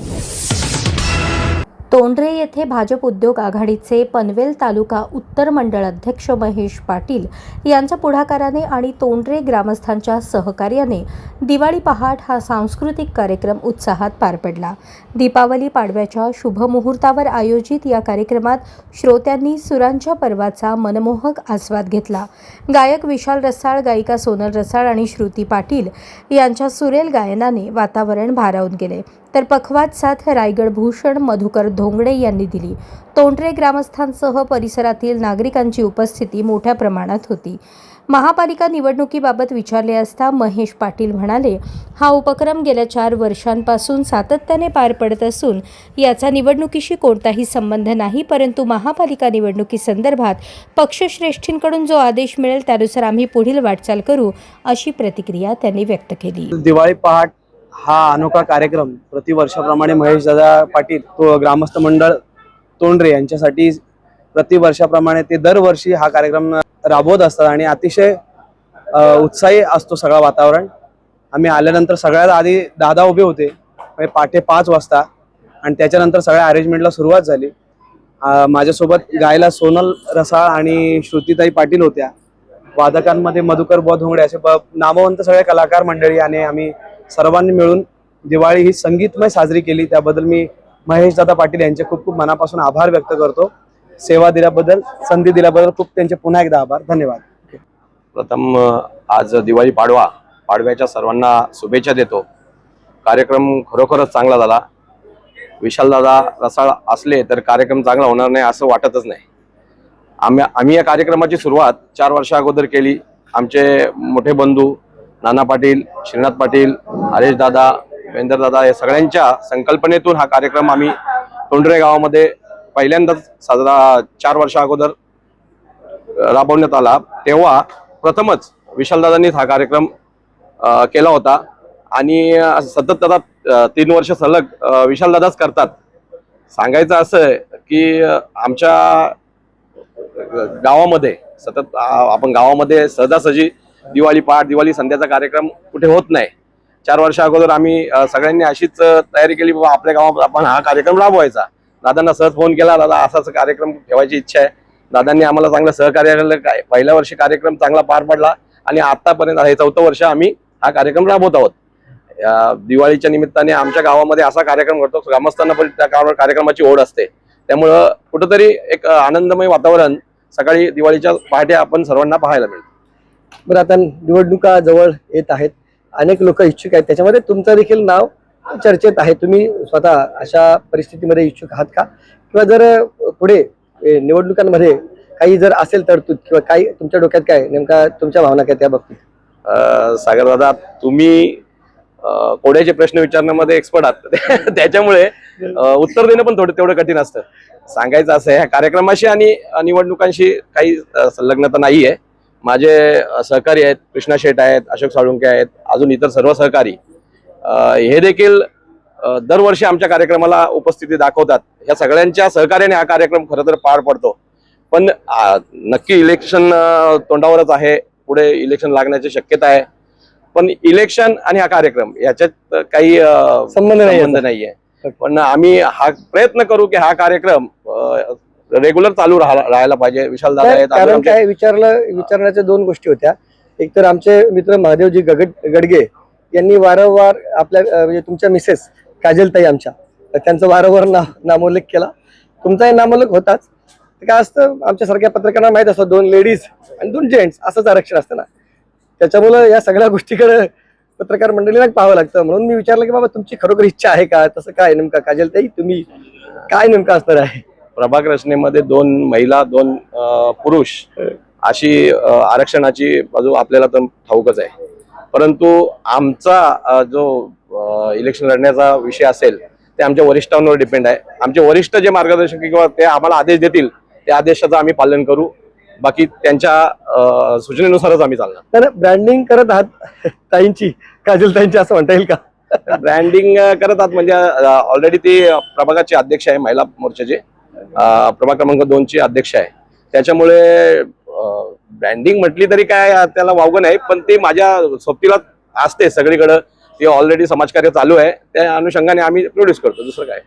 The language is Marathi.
you तोंडरे येथे भाजप उद्योग आघाडीचे पनवेल तालुका उत्तर मंडळ अध्यक्ष महेश पाटील यांच्या पुढाकाराने आणि तोंडरे ग्रामस्थांच्या सहकार्याने दिवाळी पहाट हा सांस्कृतिक कार्यक्रम उत्साहात पार पडला. दीपावली पाडव्याच्या शुभमुहूर्तावर आयोजित या कार्यक्रमात श्रोत्यांनी सुरांच्या पर्वाचा मनमोहक आस्वाद घेतला. गायक विशाल रसाळ गायिका सोनल रसाळ आणि श्रुती पाटील यांच्या सुरेल गायनाने वातावरण भारावून गेले. तर पखवाज साथ रायगड भूषण मधुकर धोंगडे यांनी दिली. तोंडरे ग्रामस्थांसह परिसरातील नागरिकांची उपस्थिती मोठ्या प्रमाणात होती. महापालिका निवडणुकीबाबत विचारले असता महेश पाटील म्हणाले हा उपक्रम गेल्या चार वर्षांपासून सातत्याने पार पडत असून याचा निवडणुकीशी कोणताही संबंध नाही परंतु महापालिका निवडणुकीसंदर्भात पक्षश्रेष्ठींकडून जो आदेश मिळेल त्यानुसार आम्ही पुढील वाटचाल करू अशी प्रतिक्रिया त्यांनी व्यक्त केली. दिवाळी पहाट हा अनोखा कार्यक्रम प्रतिवर्षाप्रमाणे महेश दादा पाटील तो ग्रामस्थ मंडळ तोंडरे यांच्यासाठी प्रतिवर्षाप्रमाणे ते दरवर्षी हा कार्यक्रम राबवत असतात आणि अतिशय उत्साही असतो सगळं वातावरण. आम्ही आल्यानंतर सगळ्यात आधी दादा उभे होते म्हणजे पाठे पाच वाजता आणि त्याच्यानंतर सगळ्या अरेंजमेंटला सुरुवात झाली. माझ्यासोबत गायला सोनल रसाळ आणि श्रुतीताई पाटील होत्या. वादकांमध्ये मधुकर बुवा धोंगडे असे ब- नामवंत सगळे कलाकार मंडळी आणि आम्ही सर्वांनी मिळून दिवाळी ही संगीतमय साजरी केली. त्याबद्दल मी महेश दादा पाटील यांचे खूप खूप मनापासून आभार व्यक्त करतो. सेवा दिल्याबद्दल संधी दिल्याबद्दल खूप त्यांचे पुन्हा एकदा आभार. धन्यवाद. प्रथम आज दिवाळी पाडवा पाडव्याच्या सर्वांना शुभेच्छा देतो. कार्यक्रम खरोखरच चांगला झाला. विशालदादा रसाळ असले तर कार्यक्रम चांगला होणार नाही असं वाटतच नाही. आम्ही आम्ही या कार्यक्रमाची सुरुवात चार वर्षा अगोदर केली. आमचे मोठे बंधू नाना पाटील श्रीनाथ पाटील हरेश दादा या सगळ्यांच्या संकल्पनेतून हा कार्यक्रम आम्ही तोंडरे गावामध्ये पहिल्यांदाच साजरा चार वर्षा अगोदर राबवण्यात आला. तेव्हा प्रथमच विशालदादांनीच हा कार्यक्रम केला होता. आणि सतत दादा तीन वर्ष सलग विशालदादाच करतात. सांगायचं असं आहे की आमच्या गावामध्ये सतत आपण गावामध्ये सहजासहजी दिवाळी पहाट दिवाळी संध्याचा कार्यक्रम कुठे होत नाही. चार वर्षा अगोदर आम्ही सगळ्यांनी अशीच तयारी केली बाबा आपल्या गावात आपण हा कार्यक्रम राबवायचा. दादांना सहज फोन केला दादा असाच कार्यक्रम ठेवायची इच्छा आहे. दादांनी आम्हाला चांगलं सहकार्य केलं काय पहिल्या वर्षी कार्यक्रम चांगला पार पडला आणि आतापर्यंत हे चौथं वर्ष आम्ही हा कार्यक्रम राबवत आहोत. दिवाळीच्या निमित्ताने आमच्या गावामध्ये असा कार्यक्रम करतो ग्रामस्थांना पण त्या गावा- कार्यक्रमाची ओढ असते. त्यामुळं कुठंतरी एक आनंदमय वातावरण सकाळी दिवाळीच्या पहाटे आपण सर्वांना पाहायला मिळतं. बरं आता निवडणुका जवळ येत आहेत. अनेक लोक इच्छुक आहेत. त्याच्यामध्ये तुमचं देखील नाव चर्चेत आहे. तुम्ही स्वतः अशा परिस्थितीमध्ये इच्छुक आहात का? किंवा जर पुढे निवडणुकांमध्ये काही जर असेल तरतूद किंवा काही तुमच्या डोक्यात काय नेमका तुमच्या भावना काय त्या बाबतीत? सागर दादा तुम्ही कोड्याचे प्रश्न विचारण्यामध्ये एक्सपर्ट आहात. त्याच्यामुळे उत्तर देणं पण थोडं तेवढं कठीण असतं. सांगायचं असं आहे ह्या कार्यक्रमाशी आणि निवडणुकांशी काही संलग्नता नाही आहे माझे सहकारी आहेत कृष्णा शेठ आहेत अशोक साळुंके आहेत अजून इतर सर्व सहकारी हे देखील दरवर्षी आमच्या कार्यक्रमाला उपस्थिती दाखवतात. ह्या सगळ्यांच्या सहकार्याने हा कार्यक्रम खरं तर पार पडतो. पण नक्की इलेक्शन तोंडावरच आहे. पुढे इलेक्शन लागण्याची शक्यता आहे. पण इलेक्शन आणि हा कार्यक्रम याच्यात काही संबंध नाही संबंध याचा. नाहीये. पण आम्ही हा प्रयत्न करू की हा कार्यक्रम रेग्युलर चालू राहा- राहायला पाहिजे. विशाल दादा कारण काय विचारलं विचारण्याच्या दोन गोष्टी होत्या. एक तर आमचे मित्र महादेवजी गगड गडगे यांनी वारंवार आपल्या म्हणजे तुमच्या मिसेस काजलताई आमच्या त्यांचा वारंवार ना नामोल्लेख केला. तुमचाही नामोल्लेख होताच. तर काय असतं आमच्यासारख्या पत्रकारांना माहीत असतं दोन लेडीज आणि दोन जेंट्स असंच आरक्षण असतं ना. त्याच्यामुळं या सगळ्या गोष्टीकडे पत्रकार मंडळीला पाहावं लागतं. म्हणून मी विचारलं की बाबा तुमची खरोखर इच्छा आहे का? तसं काय नेमका? काजलताई तुम्ही काय नेमकं असणार आहे? प्रभाग रचनेमध्ये दोन महिला दोन पुरुष अशी आरक्षणाची बाजू आपल्याला तर ठाऊकच आहे. परंतु आमचा जो इलेक्शन लढण्याचा विषय असेल ते आमच्या वरिष्ठांवर डिपेंड आहे. आमचे वरिष्ठ जे मार्गदर्शक किंवा ते आम्हाला आदेश देतील त्या आदेशाचं आम्ही पालन करू. बाकी त्यांच्या सूचनेनुसारच आम्ही चालणार. तर ब्रँडिंग करत आहात ताईंची काजल ताईंची असं म्हणता येईल का? ब्रँडिंग करत आहात म्हणजे ऑलरेडी ती प्रभागाची अध्यक्ष आहे महिला मोर्चाचे. प्रभाग क्रमांक दोनची अध्यक्ष आहे. त्याच्यामुळे ब्रँडिंग म्हटली तरी काय त्याला वावगं नाही पण ते माझ्या सोबतीला असते सगळीकडं. ते ऑलरेडी समाजकार्य चालू आहे. त्या अनुषंगाने आम्ही प्रोड्यूस करतो. दुसरं काय?